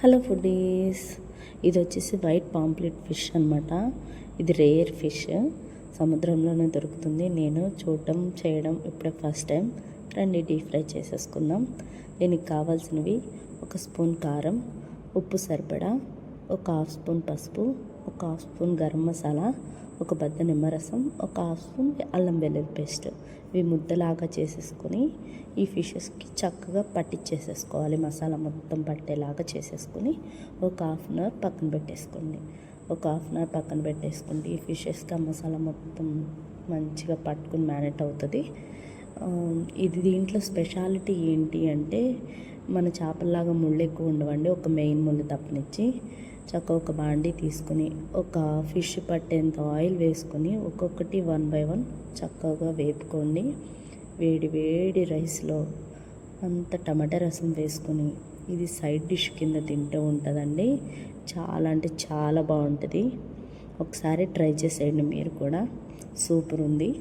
Hello foodies. ఇది వచ్చేసి white pamphlet fish అనమాట ఇది రేర్ ఫిష్. సముద్రంలోనే దొరుకుతుంది. నేను చూడటం చేయడం ఇప్పుడే ఫస్ట్ టైం. రండి డీప్ ఫ్రై చేసేసుకుందాం. దీనికి కావాల్సినవి ఒక స్పూన్ కారం ఉప్పు సరిపడా ఒక హాఫ్ స్పూన్ పసుపు ఒక హాఫ్ స్పూన్ గరం మసాలా ఒక బద్ద నిమ్మరసం ఒక హాఫ్ స్పూన్ అల్లం వెల్లుల్లి పేస్ట్. ఇవి ముద్దలాగా చేసేసుకొని ఈ ఫిషెస్కి చక్కగా పట్టించేసేసుకోవాలి మసాలా మొత్తం పట్టేలాగా చేసేసుకొని ఒక హాఫ్ అన్ అవర్ పక్కన పెట్టేసుకోండి. ఒక హాఫ్ అన్ అవర్ పక్కన పెట్టేసుకోండి. ఈ ఫిషెస్కి ఆ మసాలా మొత్తం మంచిగా పట్టుకుని మ్యారినేట్ అవుతుంది. ఇది దీంట్లో స్పెషాలిటీ ఏంటి అంటే మన చేపల్లాగా ముళ్ళు ఎక్కువ ఉండవండి. ఒక మెయిన్ ముళ్ళు తప్పనిచ్చి చక్క ఒక బాండీ తీసుకుని ఒక ఫిష్ పట్టేంత ఆయిల్ వేసుకొని ఒక్కొక్కటి వన్ బై వన్ చక్కగా వేపుకోండి. వేడి వేడి రైస్లో అంత టమాటా రసం వేసుకొని ఇది సైడ్ డిష్ కింద తింటూ ఉంటుందండి. చాలా అంటే చాలా బాగుంటుంది. ఒకసారి ట్రై చేసేయండి మీరు కూడా. సూపర్ ఉంది.